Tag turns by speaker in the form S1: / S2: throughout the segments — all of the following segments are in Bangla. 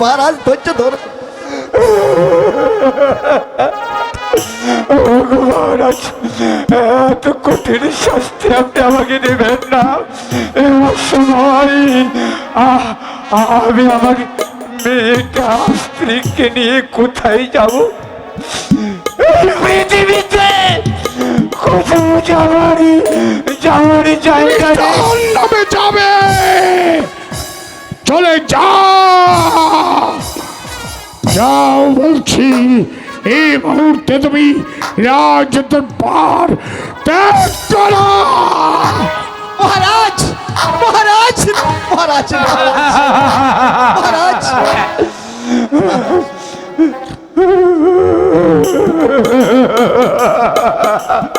S1: মহারাজ ধৈর্য ধর।
S2: মহারাজ এত কঠিন শাস্তি আপনি আমাকে দেবেন না। এমন সময় আমি আমার মেয়েটা স্ত্রীকে নিয়ে কোথায় যাব? পৃথিবীতে কোথাও যাবারই যাবারই জায়গা
S3: যাবে। যা যাও। বলছি এই মুহূর্তে তুমি রাজ দরবার ত্যাগ করো।
S1: মহারাজ মহারাজ মহারাজ মহারাজ।
S2: আমি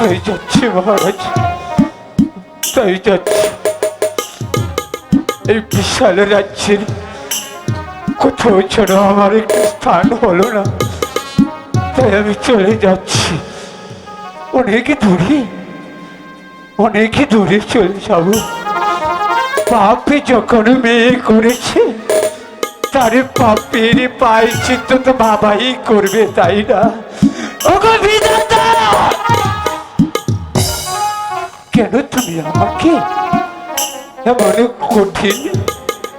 S2: তাই এই বিশাল রাজ্যের কোথাও যেন আমার একটু স্থান হলো না। তাই আমি চলে যাচ্ছি। অনেক দূরে অনেক দূরে চলে যাব। পাপে যখন মেয়ে করেছে, তারে পাপের পায়ে চিত্ত তো বাবাই করবে, তাই না? ওগো বিধাতা! কেন তুমি আমাকে? এমন কঠিন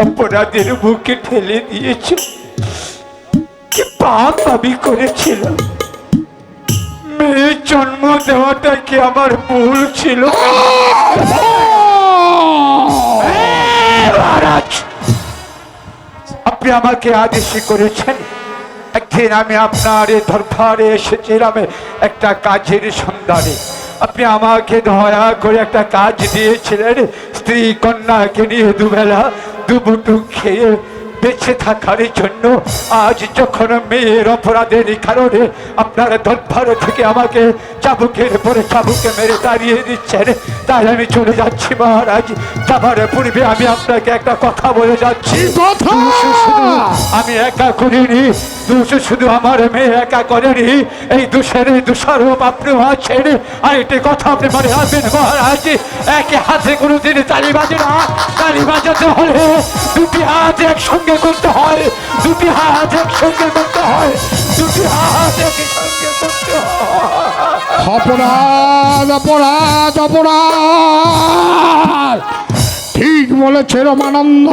S2: অপরাধের বুকে ঠেলে দিয়েছ। কি পাপ আমি করেছিলাম? মেয়ে জন্ম দেওয়াটা কি আমার ভুল ছিল? মহারাজ, আপনি আমাকে আদেশ করেছেন। একদিন আমি আপনার এ দরবারে এসেছিলাম একটা কাজের সন্ধানে। আপনি আমাকে দয়া করে একটা কাজ দিয়েছিলেন। স্ত্রী কন্যাকে নিয়ে দুবেলা দুবুটু খেয়ে বেঁচে থাকার জন্য আজ যখন মেয়ের অপরাধের কারণে আপনার দরবার থেকে আমাকে চাবুকের পরে চাবুকে মেরে দাঁড়িয়ে দিচ্ছেন তাই আমি চলে যাচ্ছি মহারাজ। যাবার পূর্বে আমি আপনাকে একটা কথা বলে যাচ্ছি। আমি একা করিনি দোষ শুধু আমার মেয়ে একা করেনি। এই দোষের দোষারোপ আপনিও আছেন। আর একটি কথা আপনি মনে রাখবেন মহারাজ একে হাতে কোনো দিন তালি বাজে না। তালি বাজাতে হলে দুটি হাত একসঙ্গে করতে হয়। দুটি হাত একসঙ্গে করতে হয়। দুটি হাত করতে হয়।
S3: অপরাধ অপরাধ অপরাধ। ঠিক বলেছে রমানন্দ।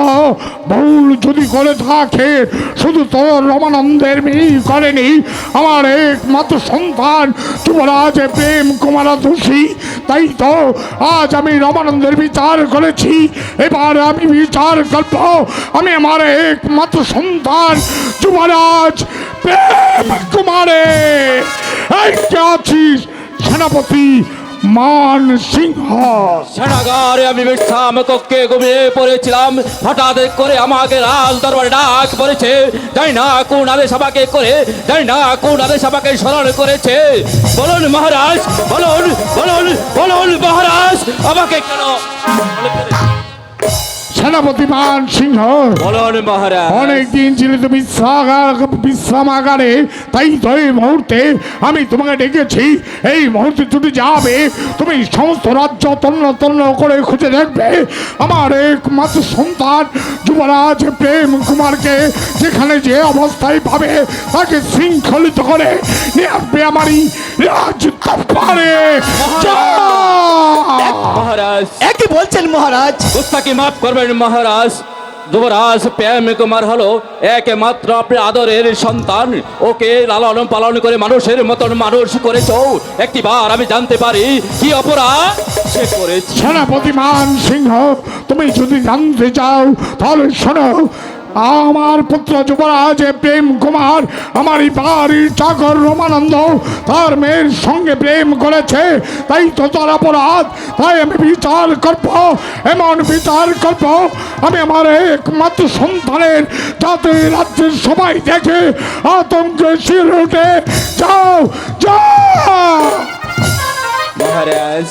S3: ভুল যদি করে থাকে, শুধু তোর রমানন্দের মেয়েই করেনি। আমার একমাত্র সন্তান যুবরাজ প্রেম কুমার দোষী তাই তো আজ আমি রমানন্দের বিচার করেছি। এবার আমি বিচার করব। আমি আমার একমাত্র সন্তান যুবরাজ কুমারে। এই কে আছিস, সেনাপতি? মান সিংহ।
S4: সেনাগারে আমি বিশ্রাম কক্ষে ঘুমিয়ে পড়েছিলাম। হঠাৎ করে আমাকে রাজ দরবারে ডাক পড়েছে। জানি না কোন আদেশ আমাকে করে, জানি না কোন আদেশ আমাকে স্মরণ করেছে। বলুন মহারাজ, বলুন বলুন বলুন মহারাজ, আমাকে কেন
S3: সেনাপতি মান সিংহ।
S4: বলুন মহারাজ।
S3: অনেক ছিল তুমি বিশ্রামাগারে তাই তো এই মুহূর্তে আমি তোমাকে ডেকেছি। এই মুহূর্তে তুমি যাবে তুমি সমস্ত রাজ্য তন্ন তন্ন করে খুঁজে দেখবে। আমার একমাত্র সন্তান যুবরাজ প্রেম কুমারকে যেখানে যে অবস্থায় পাবে তাকে শৃঙ্খলিত করে নিয়ে আসবে আমারই রাজ যা!
S4: মহারাজ!
S1: একই বলছেন মহারাজ।
S4: গুস্তাকি মাফ করবেন মহারাজ। যুবরাজ প্রেম কুমার হলো একমাত্র আপনার আদরের সন্তান। ওকে লালন পালন করে মানুষের মতন মানুষ করেছ। একটি বার আমি জানতে পারি কি অপরাধ? সে করেছে।
S3: সেনাপতি মান সিংহ তুমি যদি জানতে চাও তাহলে শোনো। আমার পুত্র যুবরাজ প্রেম কুমার, আমার বাড়ির চাকর রমানন্দ, তার মেয়ের সঙ্গে প্রেম করেছে। তাই তো তার অপরাধ, তাই আমি বিচার করব, এমন বিচার করব। আমি আমার একমাত্র সন্তানের যাতে রাজ্যের সবাই দেখে আতঙ্কে শির উঠে। যাও যাও!
S4: মহারাজ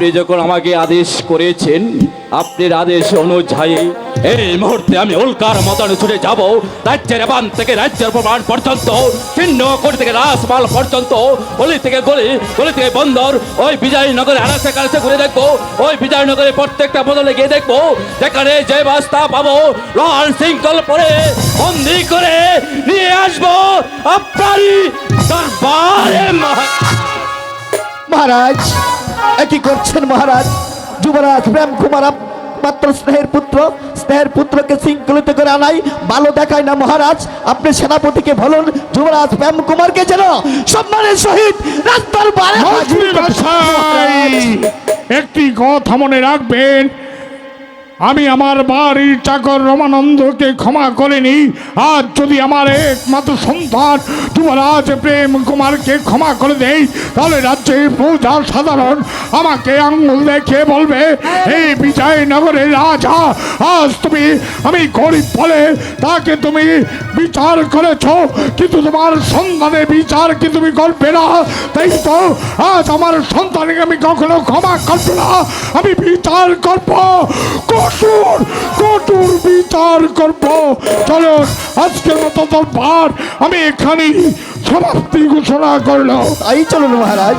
S4: আপনি যখন আমাকে আদেশ করেছেন, আপনার আদেশ অনুযায়ী এই মুহূর্তে আমি উল্কার মতন ছুটে যাব। রাজ্যের বান থেকে রাজ্যের প্রমাণ পর্যন্ত চিহ্ন কোটি থেকে রাসমাল পর্যন্ত, গলি থেকে গলি গলি থেকে বন্দর, ওই বিজয়নগরে আনাচে কাছে ঘুরে দেখব, ওই বিজয়নগরে প্রত্যেকটা বদলে গিয়ে দেখব, যেখানে যে বাস্তা পাবো, লাল সিঙ্কল পরে বন্দি করে নিয়ে আসব আপনারই দরবারে মহা
S1: মহারাজ একই করছেন মহারাজ? যুবরাজ প্রেম কুমার মাত্র স্নেহের পুত্র স্নেহের পুত্রকে শৃঙ্খলিত করে আনাই ভালো দেখায় না মহারাজ। আপনি সেনাপতিকে বলুন যুবরাজ প্রেম কুমারকে যেন সম্মানের সহিত রাস্তার
S3: একটি কথা মনে রাখবেন আমি আমার বাড়ির চাকর রমানন্দকে ক্ষমা করিনি আজ যদি আমার একমাত্র সন্তান যুবরাজ প্রেম কুমারকে ক্ষমা করে দেই, তাহলে রাজ্যে প্রজা সাধারণ আমাকে আঙ্গুল দেখে বলবে, এই বিজয়নগরের রাজা, আজ তুমি, আমি গরিব বলে তাকে তুমি বিচার করেছ, কিন্তু তোমার সন্তানের বিচার কি তুমি করবে না? তাই তো আজ আমার সন্তানকে আমি কখনো ক্ষমা করব না, আমি বিচার করব। কঠোর কঠোর বিচার করব। চলো, আজকের মতো দরবার আমি এখানেই সমাপ্তি ঘোষণা করলাম।
S1: এই চলুন মহারাজ।